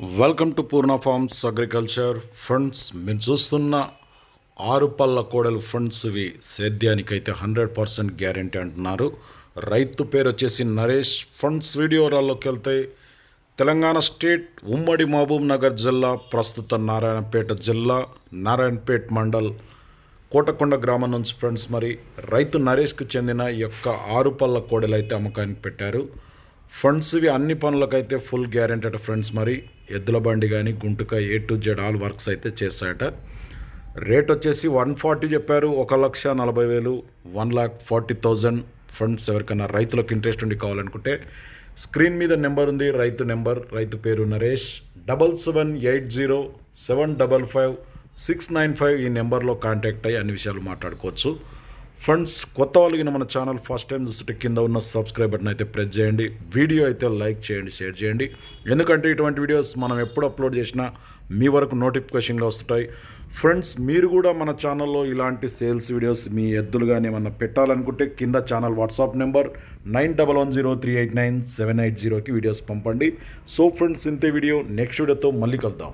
Welcome to Purna farms agriculture funds మీరు చూస్తున్న ఆరు పళ్ళ కోడలు ఫండ్స్ ఇవి సేద్యానికైతే హండ్రెడ్ పర్సెంట్ గ్యారంటీ అంటున్నారు. రైతు పేరు వచ్చేసి నరేష్. ఫండ్స్ వీడియోరాల్లోకి వెళ్తే తెలంగాణ స్టేట్ ఉమ్మడి మహబూబ్ నగర్ జిల్లా ప్రస్తుత నారాయణపేట జిల్లా నారాయణపేట్ మండల్ కోటకొండ గ్రామం నుంచి ఫ్రెండ్స్ మరి రైతు నరేష్కు చెందిన యొక్క ఆరు పళ్ళ కోడలు అయితే అమ్మకానికి పెట్టారు. ఫండ్స్ ఇవి అన్ని పనులకైతే ఫుల్ గ్యారెంటీ ఫ్రెండ్స్ మరి. ఎద్దుల బండి కానీ Guntuka A to Z all works అయితే చేస్తాయట. రేట్ వచ్చేసి వన్ ఫార్టీ చెప్పారు. ఒక లక్ష నలభై వేలు one lakh forty thousand funds ఎవరికైనా రైతులకు ఇంట్రెస్ట్ ఉండి కావాలనుకుంటే స్క్రీన్ మీద నెంబర్ ఉంది రైతు నెంబర్ రైతు పేరు Naresh. Double seven eight zero seven double five six nine five ఈ నెంబర్లో కాంటాక్ట్ అయ్యి అన్ని విషయాలు మాట్లాడుకోవచ్చు. ఫ్రెండ్స్ కొత్త వాళ్ళకి మన ఛానల్ ఫస్ట్ టైం చూస్తుంటే కింద ఉన్న సబ్స్క్రైబ్ బటన్ అయితే ప్రెస్ చేయండి. వీడియో అయితే లైక్ చేయండి షేర్ చేయండి. ఎందుకంటే ఇటువంటి వీడియోస్ మనం ఎప్పుడు అప్లోడ్ చేసినా మీ వరకు నోటిఫికేషన్గా వస్తుంటాయి. ఫ్రెండ్స్ మీరు కూడా మన ఛానల్లో ఇలాంటి సేల్స్ వీడియోస్ మీ ఎద్దులు కానీ ఏమన్నా పెట్టాలనుకుంటే కింద channel WhatsApp number nine double one zero three eight nine seven eight జీరోకి వీడియోస్ పంపండి. సో ఫ్రెండ్స్ ఇంతే వీడియో నెక్స్ట్ వీడియోతో మళ్ళీ కలుద్దాం.